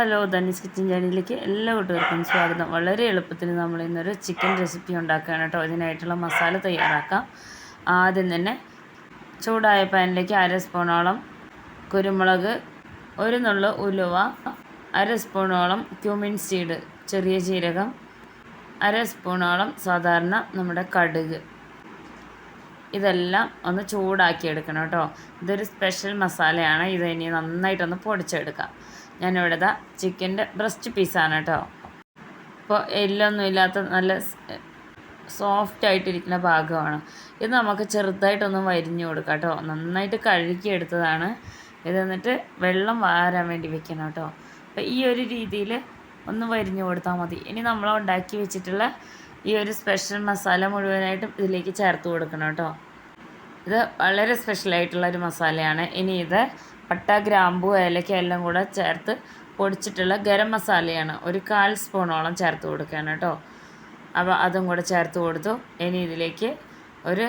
Hello Dhani's kitchen ചാനലിലേക്ക് എല്ലാ കൂട്ടുകാർക്കും സ്വാഗതം. വളരെ എളുപ്പത്തിൽ നമ്മൾ ഇന്നൊരു ചിക്കൻ റെസിപ്പി ഉണ്ടാക്കുകയാണ് കേട്ടോ. ഇതിനായിട്ടുള്ള മസാല തയ്യാറാക്കാം. ആദ്യം തന്നെ ചൂടായ പാനിലേക്ക് അര സ്പൂണോളം കുരുമുളക് ഒരു നുള്ളു ഉലുവ അര സ്പൂണോളം ക്യൂമിൻ സീഡ് ചെറിയ ജീരകം അര സ്പൂണോളം സാധാരണ നമ്മുടെ കടുക്. ഇതെല്ലാം ഒന്ന് ചൂടാക്കി എടുക്കണം കേട്ടോ. ഇതൊരു സ്പെഷ്യൽ മസാലയാണ്. ഇത് ഇനി നന്നായിട്ടൊന്ന് പൊടിച്ചെടുക്കാം. ഞാനിവിടെ ഇതാ ചിക്കന്റെ ബ്രസ്റ്റ് പീസാണ് കേട്ടോ. ഇപ്പോൾ എല്ലൊന്നും ഇല്ലാത്ത നല്ല സോഫ്റ്റ് ആയിട്ടിരിക്കുന്ന ഭാഗമാണ്. ഇത് നമുക്ക് ചെറുതായിട്ടൊന്ന് വരിഞ്ഞു കൊടുക്കാം കേട്ടോ. നന്നായിട്ട് കഴുകിയെടുത്തതാണ്. ഇത് എന്നിട്ട് വെള്ളം വാരാൻ വേണ്ടി വെക്കണം കേട്ടോ. അപ്പോൾ ഈ ഒരു രീതിയിൽ ഒന്ന് വരിഞ്ഞു കൊടുത്താൽ മതി. ഇനി നമ്മൾ ഉണ്ടാക്കി വെച്ചിട്ടുള്ള ഈ ഒരു സ്പെഷ്യൽ മസാല മുഴുവനായിട്ടും ഇതിലേക്ക് ചേർത്ത് കൊടുക്കണം കേട്ടോ. ഇത് വളരെ സ്പെഷ്യലായിട്ടുള്ള ഒരു മസാലയാണ്. ഇനി ഇത് പട്ട ഗ്രാമ്പു ഏലക്ക എല്ലാം കൂടെ ചേർത്ത് പൊടിച്ചിട്ടുള്ള ഗരം മസാലയാണ്. ഒരു കാൽ സ്പൂണോളം ചേർത്ത് കൊടുക്കുകയാണ് കേട്ടോ. അപ്പോൾ അതും കൂടെ ചേർത്ത് കൊടുത്തു. ഇനി ഇതിലേക്ക് ഒരു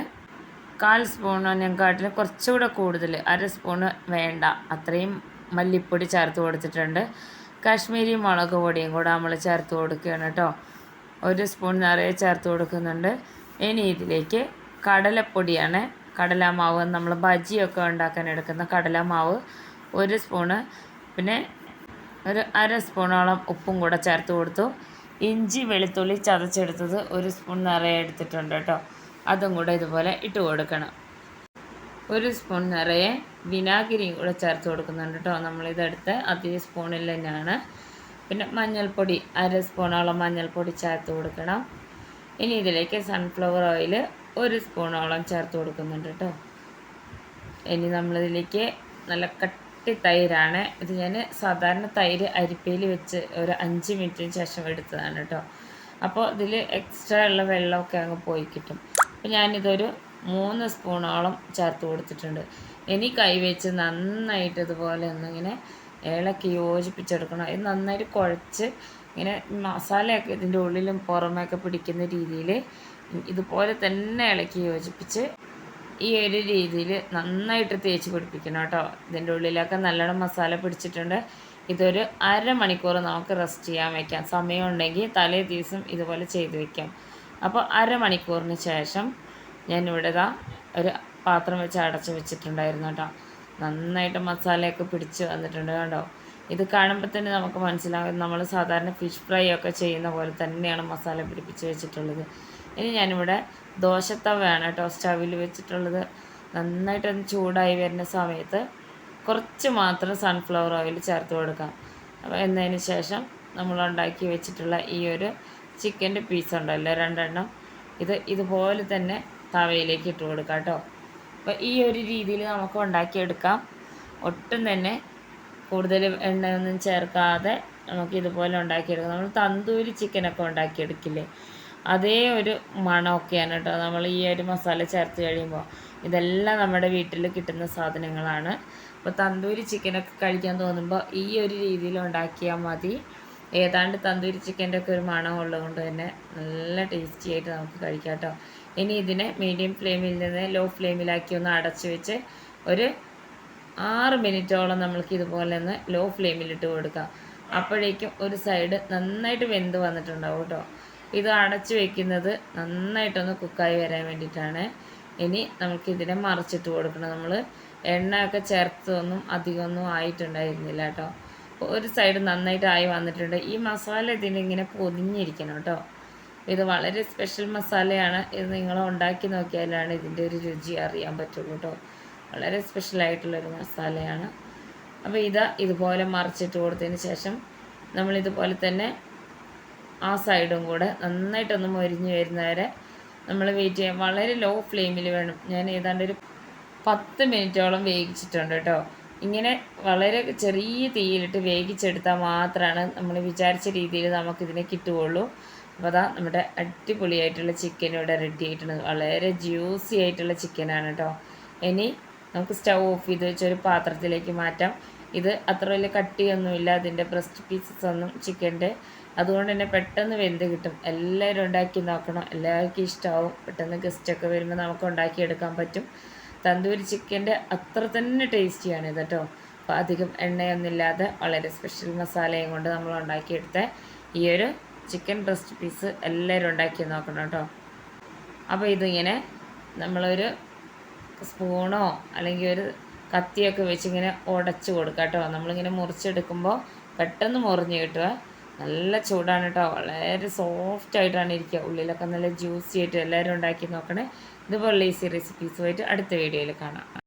കാൽ സ്പൂണിനെക്കാട്ടിൽ കുറച്ചുകൂടെ കൂടുതൽ അര സ്പൂണ് വേണ്ട. അത്രയും മല്ലിപ്പൊടി ചേർത്ത് കൊടുത്തിട്ടുണ്ട്. കാശ്മീരി മുളക് പൊടിയും കൂടെ നമ്മൾ ചേർത്ത് കൊടുക്കുകയാണ് കേട്ടോ. ഒരു സ്പൂൺ നിറയെ ചേർത്ത് കൊടുക്കുന്നുണ്ട്. ഇനി ഇതിലേക്ക് കടലപ്പൊടിയാണ് കടലമാവ് നമ്മൾ ബജിയൊക്കെ ഉണ്ടാക്കാൻ എടുക്കുന്ന കടലമാവ് ഒരു സ്പൂണ്. പിന്നെ ഒരു അര സ്പൂണോളം ഉപ്പും കൂടെ ചേർത്ത് കൊടുത്തു. ഇഞ്ചി വെളുത്തുള്ളി ചതച്ചെടുത്തത് ഒരു സ്പൂൺ നിറയെ എടുത്തിട്ടുണ്ട് കേട്ടോ. അതും കൂടെ ഇതുപോലെ ഇട്ട് കൊടുക്കണം. ഒരു സ്പൂൺ നിറയെ വിനാഗിരിയും കൂടെ ചേർത്ത് കൊടുക്കുന്നുണ്ട് കേട്ടോ. നമ്മളിതെടുത്ത് അതേ സ്പൂണിൽ തന്നെയാണ്. പിന്നെ മഞ്ഞൾപ്പൊടി അര സ്പൂണോളം മഞ്ഞൾപ്പൊടി ചേർത്ത് കൊടുക്കണം. ഇനി ഇതിലേക്ക് സൺഫ്ലവർ ഓയിൽ ഒരു സ്പൂണോളം ചേർത്ത് കൊടുക്കുന്നുണ്ട് കേട്ടോ. ഇനി നമ്മളിതിലേക്ക് നല്ല കട്ടി തൈരാണ്. ഇത് ഞാൻ സാധാരണ തൈര് അരിപ്പയിൽ വെച്ച് ഒരു അഞ്ച് മിനിറ്റിന് ശേഷം എടുത്തതാണ് കേട്ടോ. അപ്പോൾ ഇതിൽ എക്സ്ട്രാ ഉള്ള വെള്ളമൊക്കെ അങ്ങ് പോയി കിട്ടും. അപ്പോൾ ഞാനിതൊരു മൂന്ന് സ്പൂണോളം ചേർത്ത് കൊടുത്തിട്ടുണ്ട്. ഇനി കൈവച്ച് നന്നായിട്ട് ഇതുപോലെ ഒന്നിങ്ങനെ ഇളക്കി യോജിപ്പിച്ചെടുക്കണം. ഇത് നന്നായിട്ട് കുഴച്ച് ഇങ്ങനെ മസാലയൊക്കെ ഇതിന്റെ ഉള്ളിലും പുറമൊക്കെ പിടിക്കുന്ന രീതിയിൽ ഇതുപോലെ തന്നെ ഇളക്കി യോജിപ്പിച്ച് ഈ ഒരു രീതിയിൽ നന്നായിട്ട് തേച്ച് പിടിപ്പിക്കണം കേട്ടോ. ഇതിന്റെ ഉള്ളിലൊക്കെ നല്ലോണം മസാല പിടിച്ചിട്ടുണ്ട്. ഇതൊരു അരമണിക്കൂർ നമുക്ക് റെസ്റ്റ് ചെയ്യാൻ വയ്ക്കാം സമയമുണ്ടെങ്കിൽ തലേ ദിവസം ഇതുപോലെ ചെയ്ത് വയ്ക്കാം അപ്പോൾ അരമണിക്കൂറിന് ശേഷം ഞാൻ ഇവിടെ ഇതാ ഒരു പാത്രം വെച്ച് അടച്ച് വെച്ചിട്ടുണ്ടായിരുന്നു കേട്ടോ. നന്നായിട്ട് മസാലയൊക്കെ പിടിച്ച് വന്നിട്ടുണ്ട് കേട്ടോ ഇത് കാണുമ്പോൾ തന്നെ നമുക്ക് മനസ്സിലാകും. നമ്മൾ സാധാരണ ഫിഷ് ഫ്രൈ ഒക്കെ ചെയ്യുന്ന പോലെ തന്നെയാണ് മസാല പിടിപ്പിച്ച് വെച്ചിട്ടുള്ളത്. ഇനി ഞാനിവിടെ ദോശത്തവയാണ് കേട്ടോ. സ്റ്റവിൽ വെച്ചിട്ടുള്ളത്. നന്നായിട്ടൊന്ന് ചൂടായി വരുന്ന സമയത്ത് കുറച്ച് മാത്രം സൺഫ്ലവർ ഓയിൽ ചേർത്ത് കൊടുക്കാം. അപ്പോൾ എന്നതിന് ശേഷം നമ്മൾ ഉണ്ടാക്കി വെച്ചിട്ടുള്ള ഈ ഒരു ചിക്കന്റെ പീസ് ഉണ്ടല്ലോ രണ്ടെണ്ണം. ഇത് ഇതുപോലെ തന്നെ തവയിലേക്ക് ഇട്ട് കൊടുക്കാം കേട്ടോ. അപ്പോൾ ഈ ഒരു രീതിയിൽ നമുക്ക് ഉണ്ടാക്കിയെടുക്കാം. ഒട്ടും തന്നെ കൂടുതൽ എണ്ണയൊന്നും ചേർക്കാതെ നമുക്ക് ഇതുപോലെ ഉണ്ടാക്കിയെടുക്കാം. നമ്മൾ തന്തൂരി ചിക്കനൊക്കെ ഉണ്ടാക്കിയെടുക്കില്ലേ? അതേ ഒരു മണമൊക്കെയാണ് കേട്ടോ. നമ്മൾ ഈ ഒരു മസാല ചേർത്ത് കഴിയുമ്പോൾ ഇതെല്ലാം നമ്മുടെ വീട്ടിൽ കിട്ടുന്ന സാധനങ്ങളാണ്. അപ്പോൾ തന്തൂരി ചിക്കനൊക്കെ കഴിക്കാൻ തോന്നുമ്പോൾ ഈ ഒരു രീതിയിൽ ഉണ്ടാക്കിയാൽ മതി. ഏതാണ്ട് തന്തൂരി ചിക്കന്റെ ഒക്കെ ഒരു മണം ഉള്ളതുകൊണ്ട് തന്നെ നല്ല ടേസ്റ്റി ആയിട്ട് നമുക്ക് കഴിക്കാം കേട്ടോ. ഇനി ഇതിനെ മീഡിയം ഫ്ലെയിമിൽ നിന്ന് ലോ ഫ്ലെയിമിലാക്കി ഒന്ന് അടച്ചു വെച്ച് ഒരു ആറ് മിനിറ്റോളം നമ്മൾക്ക് ഇതുപോലെ ഒന്ന് ലോ ഫ്ലെയിമിലിട്ട് കൊടുക്കാം. അപ്പോഴേക്കും ഒരു സൈഡ് നന്നായിട്ട് വെന്ത് വന്നിട്ടുണ്ടാവും കേട്ടോ. ഇത് അടച്ചു വെക്കുന്നത് നന്നായിട്ടൊന്ന് കുക്കായി വരാൻ വേണ്ടിയിട്ടാണ്. ഇനി നമുക്കിതിനെ മറിച്ചിട്ട് കൊടുക്കണം. നമ്മൾ എണ്ണയൊക്കെ ചേർത്തൊന്നും അധികമൊന്നും ആയിട്ടുണ്ടായിരുന്നില്ല കേട്ടോ. ഒരു സൈഡ് നന്നായിട്ട് ആയി വന്നിട്ടുണ്ട്. ഈ മസാല ഇതിനിങ്ങനെ പൊതിഞ്ഞിരിക്കണം കേട്ടോ. ഇത് വളരെ സ്പെഷ്യൽ മസാലയാണ്. ഇത് നിങ്ങൾ ഉണ്ടാക്കി നോക്കിയാലാണ് ഇതിന്റെ ഒരു രുചി അറിയാൻ പറ്റുള്ളൂ കേട്ടോ. വളരെ സ്പെഷ്യലായിട്ടുള്ളൊരു മസാലയാണ്. അപ്പോൾ ഇതാ ഇതുപോലെ മറിച്ചിട്ട് കൊടുത്തതിന് ശേഷം നമ്മളിതുപോലെ തന്നെ ആ സൈഡും കൂടെ നന്നായിട്ടൊന്ന് മൊരിഞ്ഞ് വരുന്നവരെ നമ്മൾ വെയിറ്റ് ചെയ്യാം. വളരെ ലോ ഫ്ലെയിമിൽ വേണം. ഞാൻ ഏതാണ്ട് ഒരു പത്ത് മിനിറ്റോളം വേവിച്ചിട്ടുണ്ട് കേട്ടോ. ഇങ്ങനെ വളരെ ചെറിയ തീയിലിട്ട് വേവിച്ചെടുത്താൽ മാത്രമാണ് നമ്മൾ വിചാരിച്ച രീതിയിൽ നമുക്കിതിനെ കിട്ടുകയുള്ളൂ. അപ്പോൾ അതാ നമ്മുടെ അടിപൊളിയായിട്ടുള്ള ചിക്കൻ ഇവിടെ റെഡി ആയിട്ടുണ്ട്. വളരെ ജ്യൂസി ആയിട്ടുള്ള ചിക്കനാണ് കേട്ടോ. ഇനി നമുക്ക് സ്റ്റൗ ഓഫ് ചെയ്ത് വെച്ചൊരു പാത്രത്തിലേക്ക് മാറ്റാം. ഇത് അത്ര വലിയ കട്ടിയൊന്നുമില്ല. അതിന്റെ ബ്രസ്റ്റ് പീസസ് ഒന്നും ചിക്കന്റെ. അതുകൊണ്ട് തന്നെ പെട്ടെന്ന് വെന്ത് കിട്ടും. എല്ലാവരും ഉണ്ടാക്കി നോക്കണം. എല്ലാവർക്കും ഇഷ്ടമാവും പെട്ടെന്ന് ഗസ്റ്റൊക്കെ വരുമ്പോൾ നമുക്ക് ഉണ്ടാക്കിയെടുക്കാൻ പറ്റും. തന്തൂരി ചിക്കന്റെ അത്ര തന്നെ ടേസ്റ്റിയാണ് ഇത് കേട്ടോ. അപ്പോൾ അധികം എണ്ണയൊന്നുമില്ലാതെ വളരെ സ്പെഷ്യൽ മസാലയും കൊണ്ട് നമ്മൾ ഉണ്ടാക്കിയെടുത്ത ഈ ഒരു ചിക്കൻ ബ്രസ്റ്റ് പീസ് എല്ലാവരും ഉണ്ടാക്കി നോക്കണം കേട്ടോ. അപ്പോൾ ഇതിങ്ങനെ നമ്മളൊരു സ്പൂണോ അല്ലെങ്കിൽ ഒരു കത്തിയൊക്കെ വെച്ച് ഇങ്ങനെ ഉടച്ച് കൊടുക്കുക കേട്ടോ. നമ്മളിങ്ങനെ മുറിച്ചെടുക്കുമ്പോൾ പെട്ടെന്ന് മുറിഞ്ഞ് കിട്ടുക. നല്ല ചൂടാണ് കേട്ടോ. വളരെ സോഫ്റ്റ് ആയിട്ടാണ് ഇരിക്കുക. ഉള്ളിലൊക്കെ നല്ല ജ്യൂസി ആയിട്ട് എല്ലാവരും ഉണ്ടാക്കി നോക്കണേ. ഇതുപോലുള്ള ഈസി റെസിപ്പീസുമായിട്ട് അടുത്ത വീഡിയോയിൽ കാണാം.